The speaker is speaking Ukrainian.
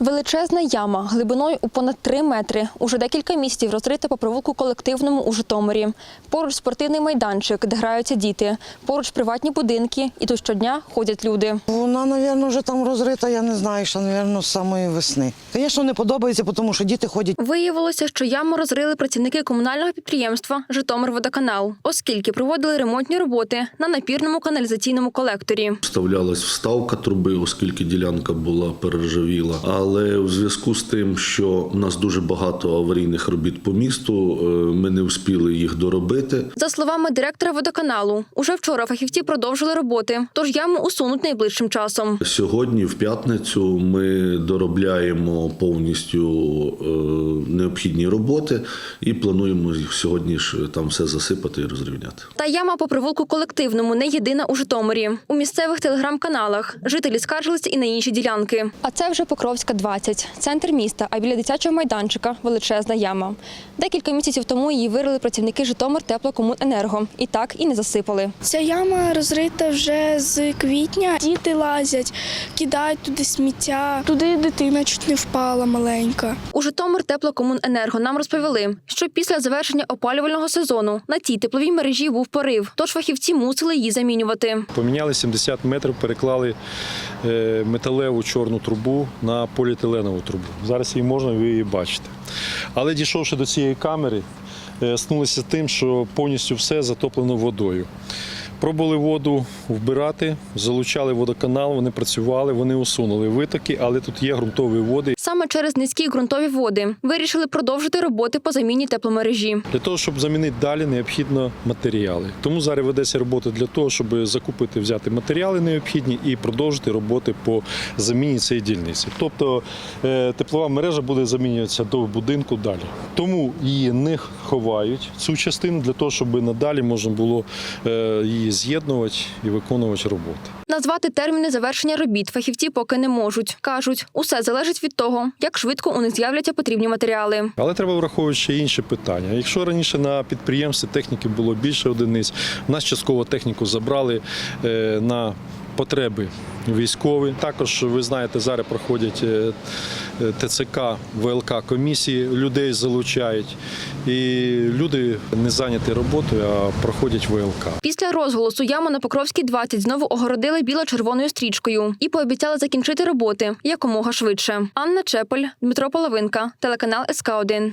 Величезна яма глибиною у понад 3 метри. Уже декілька місяців розрита по провулку колективному у Житомирі. Поруч спортивний майданчик, де граються діти. Поруч приватні будинки, і тут щодня ходять люди. Вона, мабуть, вже там розрита, я не знаю, що, мабуть, з самої весни. Звісно, не подобається, тому що діти ходять. Виявилося, що яму розрили працівники комунального підприємства Житомирводоканал, оскільки проводили ремонтні роботи на напірному каналізаційному колекторі. Вставлялась вставка труби, оскільки ділянка була перержавіла. Але у зв'язку з тим, що у нас дуже багато аварійних робіт по місту, е, ми не встигли їх доробити. За словами директора водоканалу, уже вчора фахівці продовжили роботи, тож яму усунуть найближчим часом. Сьогодні, в п'ятницю, ми доробляємо повністю е, необхідні роботи і плануємо їх сьогодні ж там все засипати і розрівняти. Та яма по провулку колективному не єдина у Житомирі. У місцевих телеграм-каналах жителі скаржилися і на інші ділянки. А це вже Покровська 20, центр міста, а біля дитячого майданчика величезна яма. Декілька місяців тому її вирили працівники Житомир теплокомуненерго. І так і не засипали. Ця яма розрита вже з квітня. Діти лазять, кидають туди сміття. Туди дитина чуть не впала маленька. У Житомир теплокомуненерго нам розповіли, що після завершення опалювального сезону на цій тепловій мережі був порив, тож фахівці мусили її замінювати. Поміняли 70 метрів, переклали е, металеву чорну трубу на поліетиленову трубу. Зараз її можна, ви її бачите. Але дійшовши до цієї камери, е, стнулися тим, що повністю все затоплено водою. Пробували воду вбирати, залучали водоканал, вони працювали, вони усунули витоки, але тут є ґрунтові води. Саме через низькі ґрунтові води вирішили продовжити роботи по заміні тепломережі. Для того, щоб замінити далі, необхідно матеріали. Тому зараз ведеться робота для того, щоб закупити, взяти матеріали необхідні і продовжити роботи по заміні цієї дільниці. Тобто е, теплова мережа буде замінюватися до будинку далі. Тому її не ховають цю частину для того, щоб надалі можна було е, її з'єднувати і виконувати роботи. Назвати терміни завершення робіт фахівці поки не можуть. кажуть, усе залежить від того, як швидко у них з'являться потрібні матеріали. Але треба враховувати ще інші питання. Якщо раніше на підприємстві техніки було більше одиниць, нас частково техніку забрали е, на потреби військові. Також ви знаєте, зараз проходять е, е, ТЦК, ВЛК комісії, людей залучають, і люди не зайняті роботою, а проходять ВЛК. Після розголосу яму на Покровській 20 знову огородили біло-червоною стрічкою і пообіцяли закінчити роботи якомога швидше. Анна Чепель, Дмитро Половинка, телеканал СК 1